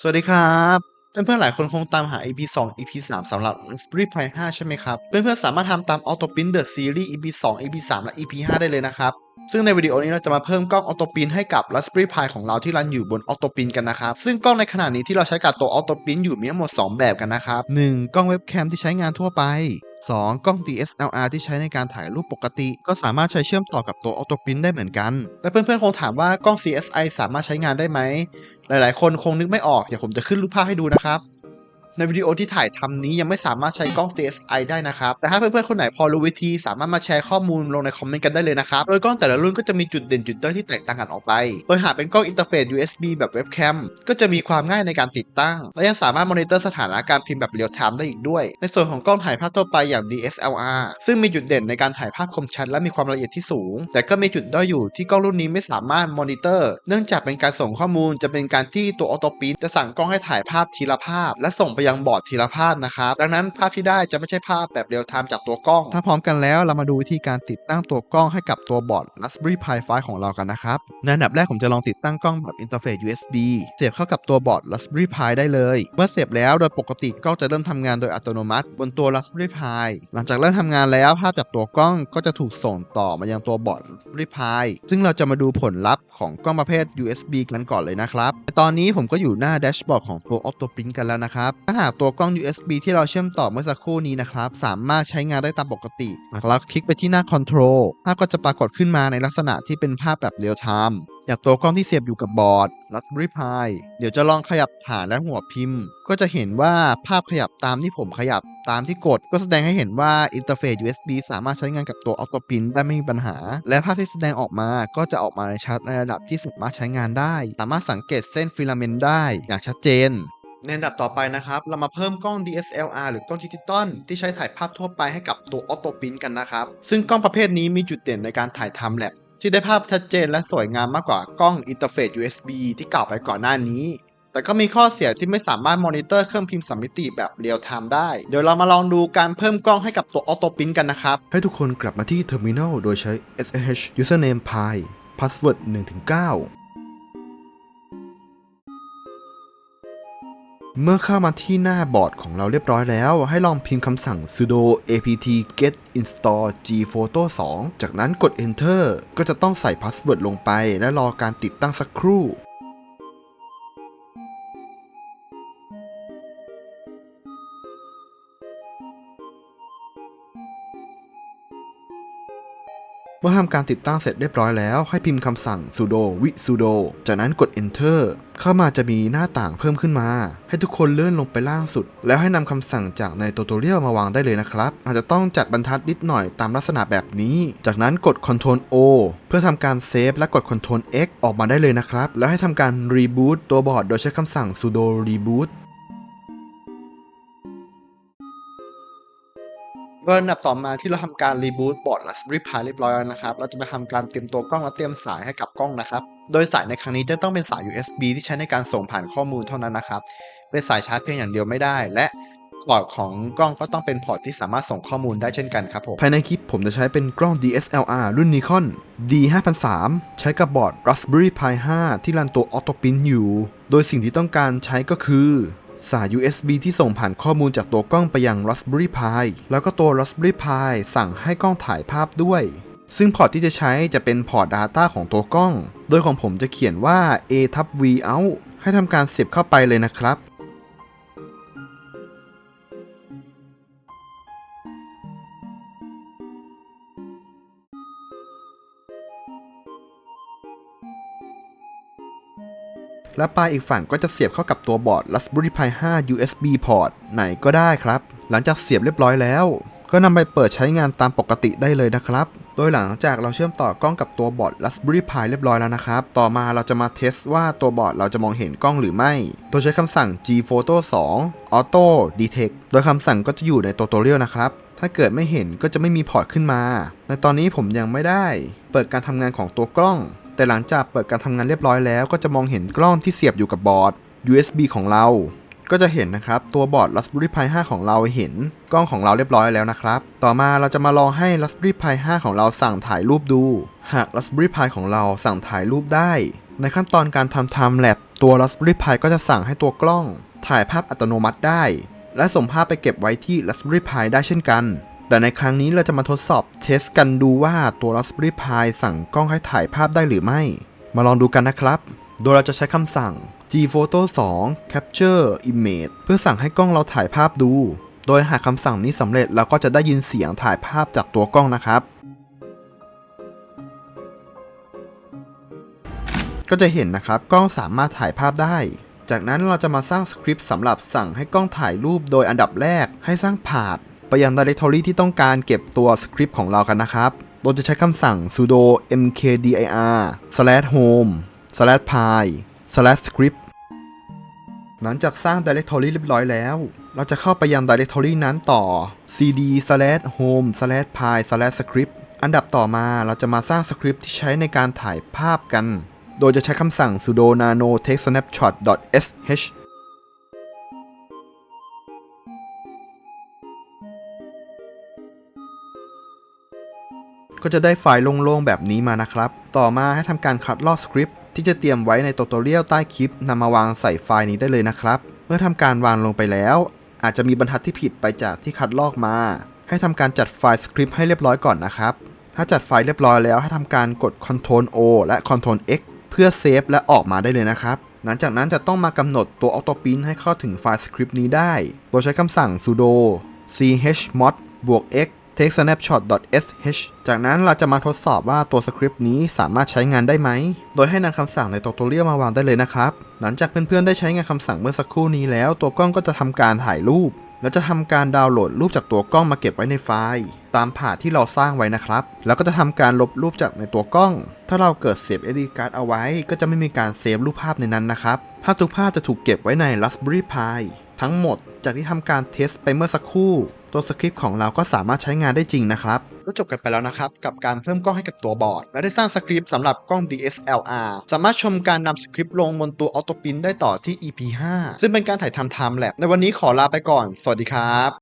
สวัสดีครับเพื่อนๆหลายคนคงตามหา EP 2 EP 3สำหรับ Raspberry 5 ใช่ไหมครับ เพื่อนๆสามารถทำตาม Auto Pin The Series EP 2 EP 3 และ EP 5 ได้เลยนะครับ ซึ่งในวิดีโอนี้เราจะมาเพิ่มกล้อง Auto Pin ให้กับ Raspberry Pi ของเราที่รันอยู่บน Auto Pin กันนะครับ ซึ่งกล้องในขณะนี้ที่เราใช้กับตัว Auto Pin อยู่มีทั้งหมด 2 แบบกันนะครับ 1. กล้องเว็บแคมที่ใช้งานทั่วไป 2. กล้อง DSLR ที่ใช้ในการถ่ายรูปปกติ ก็สามารถใช้เชื่อมต่อกับตัว Auto Print ได้เหมือนกัน และเพื่อนๆ คงถามว่ากล้อง CSI สามารถใช้งานได้ไหม หลายๆ คนคงนึกไม่ออก เดี๋ยวผมจะขึ้นรูปภาพให้ดูนะครับ ในวิดีโอที่ถ่ายทำนี้ยังไม่สามารถใช้กล้อง CSI ได้นะครับ แต่ถ้าเพื่อนๆ คนไหนพอรู้วิธี สามารถมาแชร์ข้อมูลลงในคอมเมนต์กันได้เลยนะครับ โดยกล้องแต่ละรุ่นก็จะมีจุดเด่นจุดด้อยที่แตกต่างกันออกไป โดยหากเป็นกล้องอินเทอร์เฟซ USB แบบเว็บแคมก็จะมีความง่ายในการติดตั้ง และยังสามารถมอนิเตอร์สถานะการพิมพ์แบบเรียลไทม์ได้อีกด้วย ในส่วนของกล้องถ่ายภาพทั่วไปอย่าง DSLR ซึ่งมีจุดเด่นในการถ่ายภาพคมชัดและมีความละเอียดที่สูง แต่ก็มีจุดด้อยอยู่ที่กล้องรุ่นนี้ไม่สามารถมอนิเตอร์ เนื่องจากเป็นการส่งข้อมูลจะเป็นการที่ตัวออโตปินจะสั่งกล้องให้ถ่ายภาพทีละภาพ และส่งไปยังบอร์ดทีละภาพนะครับ ดังนั้นภาพที่ได้จะไม่ใช่ภาพแบบเรียลไทม์จากตัวกล้อง ถ้าพร้อมกันแล้วเรามาดูวิธีการติดตั้งตัวกล้องให้กับตัวบอร์ด Raspberry Pi 5ของเรากันนะครับในอันดับแรกผมจะลองติดตั้งกล้องแบบอินเทอร์เฟซ USB เสียบเข้ากับตัวบอร์ด Raspberry Pi ได้เลย เมื่อเสียบแล้วโดยปกติกล้องจะเริ่มทำงานโดยอัตโนมัติ บนตัว Raspberry Pi หลังจากเริ่มทำงานแล้วภาพจากตัวกล้องก็จะถูกส่งต่อมายังตัวบอร์ด Raspberry Pi ซึ่งเราจะมาดูผลลัพธ์ของกล้องประเภท USB กันก่อนเลยนะครับตอนนี้ผมก็อยู่หน้าแดชบอร์ดของตัว Auto Print กันแล้วนะครับถ้าหากตัวกล้อง USB ที่เราเชื่อมต่อเมื่อสักครู่นี้นะครับ สามารถใช้งานได้ตามปกติหากเราคลิกไปที่หน้า Control ภาพก็จะปรากฏขึ้นมาในลักษณะที่เป็นภาพแบบเรียลไทม์อย่างตัวกล้องที่เสียบอยู่กับบอร์ด Raspberry Pi เดี๋ยวจะลองขยับฐานและหัวพิมพ์ ก็จะเห็นว่าภาพขยับตามที่ผมขยับตามที่กด ก็แสดงให้เห็นว่าอินเทอร์เฟซ USB สามารถใช้งานกับตัว Auto Pin ได้ไม่มีปัญหา และภาพที่แสดงออกมาก็จะออกมาในชัดในระดับที่สามารถใช้งานได้ สามารถสังเกตเส้นฟิลาเมนต์ได้อย่างชัดเจน ในอันดับต่อไปนะครับ เรามาเพิ่มกล้อง DSLR หรือกล้องดิจิตอลที่ใช้ถ่ายภาพทั่วไปให้กับตัว Auto Print กันนะครับ ซึ่งกล้องประเภทนี้มีจุดเด่นในการถ่ายทำแลบที่ได้ภาพชัดเจนและสวยงามมากกว่ากล้องอินเทอร์เฟซ USB ที่กล่าวไปก่อนหน้านี้ แต่ก็มีข้อเสียที่ไม่สามารถมอนิเตอร์เครื่องพิมพ์สามมิติแบบเรียลไทม์ได้ เดี๋ยวเรามาลองดูการเพิ่มกล้องให้กับตัว Auto Print กันนะครับ ให้ทุกคนกลับมาที่ Terminal โดยใช้ SSH username pi password 1-9 เมื่อเข้ามาที่หน้าบอร์ดของเราเรียบร้อยแล้ว ให้ลองพิมพ์คำสั่ง sudo apt get install gphoto 2 จากนั้นกด enter ก็จะต้องใส่พาสเวิร์ดลงไป และรอการติดตั้งสักครู่ เมื่อทำการติดตั้งเสร็จเรียบร้อยแล้ว ให้พิมพ์คำสั่ง sudo wi sudo จากนั้นกด enter เข้ามาจะมีหน้าต่างเพิ่มขึ้นมา ให้ทุกคนเลื่อนลงไปล่างสุด แล้วให้นำคำสั่งจากในตัวตัวเรียลมาวางได้เลยนะครับ อาจจะต้องจัดบรรทัดนิดหน่อยตามลักษณะแบบนี้ จากนั้นกด Ctrl O เพื่อทำการเซฟและกด Ctrl X ออกมาได้เลยนะครับ แล้วให้ทำการ reboot ตัวบอร์ดโดยใช้คำสั่ง sudo reboot ก็อันดับต่อมาที่เราทำการรีบูตบอร์ด Raspberry Pi เรียบร้อยแล้วนะครับ เราจะมาทำการเตรียมตัวกล้องและเตรียมสายให้กับกล้องนะครับ โดยสายในครั้งนี้จะต้องเป็นสาย USB ที่ใช้ในการส่งผ่านข้อมูลเท่านั้นนะครับ เป็นสายชาร์จเพียงอย่างเดียวไม่ได้ และพอร์ตของกล้องก็ต้องเป็นพอร์ตที่สามารถส่งข้อมูลได้เช่นกันครับผม ภายในคลิปผมจะใช้เป็นกล้อง DSLR รุ่น Nikon D5003 ใช้กับบอร์ด Raspberry Pi 5 ที่รันตัว Autopin อยู่ โดยสิ่งที่ต้องการใช้ก็คือ สาย USB ที่ส่งผ่านข้อมูลจากตัวกล้องไปยัง Raspberry Pi แล้วก็ตัว Raspberry Pi สั่งให้กล้องถ่ายภาพด้วย ซึ่งพอร์ตที่จะใช้จะเป็นพอร์ต Data ของตัวกล้อง โดยของผมจะเขียนว่า A ทับ V out ให้ทำการเสียบเข้าไปเลยนะครับ และปลายอีกฝั่งก็จะเสียบเข้ากับตัวบอร์ด Raspberry Pi 5 USB port ไหนก็ได้ครับ หลังจากเสียบเรียบร้อยแล้ว ก็นำไปเปิดใช้งานตามปกติได้เลยนะครับ โดยหลังจากเราเชื่อมต่อกล้องกับตัวบอร์ด Raspberry Pi เรียบร้อยแล้วนะครับ ต่อมาเราจะมาเทสว่าตัวบอร์ดเราจะมองเห็นกล้องหรือไม่ โดยใช้คำสั่ง gphoto 2 auto detect โดยคำสั่งก็จะอยู่ในตัวตัวเรียลนะครับถ้าเกิดไม่เห็นก็จะไม่มีพอร์ตขึ้นมา ในตอนนี้ผมยังไม่ได้ เปิดการทำงานของตัวกล้อง แต่หลังจากเปิดการทำงานเรียบร้อยแล้ว ก็จะมองเห็นกล้องที่เสียบอยู่กับบอร์ด USB ของเรา ก็จะเห็นนะครับ ตัวบอร์ด Raspberry Pi 5 ของเราเห็นกล้องของเราเรียบร้อยแล้วนะครับ ต่อมาเราจะมาลองให้ Raspberry Pi 5 ของเราสั่งถ่ายรูปดู หาก Raspberry Pi ของเราสั่งถ่ายรูปได้ ในขั้นตอนการทำ Time Lapse ตัว Raspberry Pi ก็จะสั่งให้ตัวกล้อง ถ่ายภาพอัตโนมัติได้ และส่งภาพไปเก็บไว้ที่ Raspberry Pi ได้เช่นกัน แต่ในครั้งนี้เราจะมาทดสอบเทสกันดูว่าตัว Raspberry Pi สั่งกล้องให้ถ่ายภาพได้หรือไม่ มาลองดูกันนะครับ โดยเราจะใช้คำสั่ง gphoto 2 capture image เพื่อสั่งให้กล้องเราถ่ายภาพดู โดยหากคำสั่งนี้สำเร็จเราก็จะได้ยินเสียงถ่ายภาพจากตัวกล้องนะครับ ก็จะเห็นนะครับกล้องสามารถถ่ายภาพได้จากนั้นเราจะมาสร้างสคริปต์สำหรับสั่งให้กล้องถ่ายรูปโดยอันดับแรกให้สร้างพาธ ไปยัง directory ที่ต้องการเก็บตัวสคริปต์ของเรากันนะครับโดยจะใช้คำสั่ง sudo mkdir /home/pi/scripts หลังจากสร้าง directory เรียบร้อยแล้ว เราจะเข้าไปยัง directory นั้นต่อ cd /home/pi/scripts อันดับต่อมาเราจะมาสร้างสคริปต์ที่ใช้ในการถ่ายภาพกัน โดยจะใช้คำสั่ง sudo nano text snapshot sh ก็จะได้ไฟล์โล่งๆแบบนี้มานะครับ ต่อมาให้ทำการคัดลอกสคริปต์ที่จะเตรียมไว้ใน t ต t o r i a l ใต้คลิปนำมาวางใส่ไฟล์นี้ได้เลยนะครับ เมื่อทำการวางลงไปแล้ว อาจจะมีบรรทัดที่ผิดไปจากที่คัดลอกมา ให้ทำการจัดไฟล์สคริปต์ให้เรียบร้อยก่อนนะครับ ถ้าจัดไฟล์เรียบร้อยแล้วให้ทำการกด Ctrl O และ Ctrl X เพื่อเซฟและออกมาได้เลยนะครับหลังจากนั้นจะต้องมากำหนดตัว Auto Print ให้เข้าถึงไฟล์สคริปต์นี้ได้ โดยใช้คำสั่ง sudo chmod บวก x take snapshot sh จากนั้นเราจะมาทดสอบว่าตัวสคริปต์นี้สามารถใช้งานได้ไหม โดยให้นำคำสั่งในตัวตัวเรียมาวางได้เลยนะครับ หลังจากเพื่อนๆได้ใช้งานคำสั่งเมื่อสักครู่นี้แล้ว ตัวกล้องก็จะทำการถ่ายรูป และจะทำการดาวน์โหลดรูปจากตัวกล้องมาเก็บไว้ในไฟล์ ตามผ่าที่เราสร้างไว้นะครับ แล้วก็จะทำการลบรูปจากในตัวกล้อง ถ้าเราเกิดเซฟ SD card เอาไว้ ก็จะไม่มีการเซฟรูปภาพในนั้นนะครับภาพทุกภาพจะถูกเก็บไว้ใน Raspberry Pi ทั้งหมด จากที่ทำการเทสไปเมื่อสักครู่ ตัวสคริปต์ของเราก็สามารถใช้งานได้จริงนะครับก็จบกันไปแล้วนะครับ กับการเพิ่มกล้องให้กับตัวบอร์ด และได้สร้างสคริปต์สำหรับกล้อง DSLR สามารถชมการนำสคริปต์ลงบนตัว Auto Print ได้ต่อที่ EP 5 ซึ่งเป็นการถ่ายทำ Time Lab ในวันนี้ขอลาไปก่อน สวัสดีครับ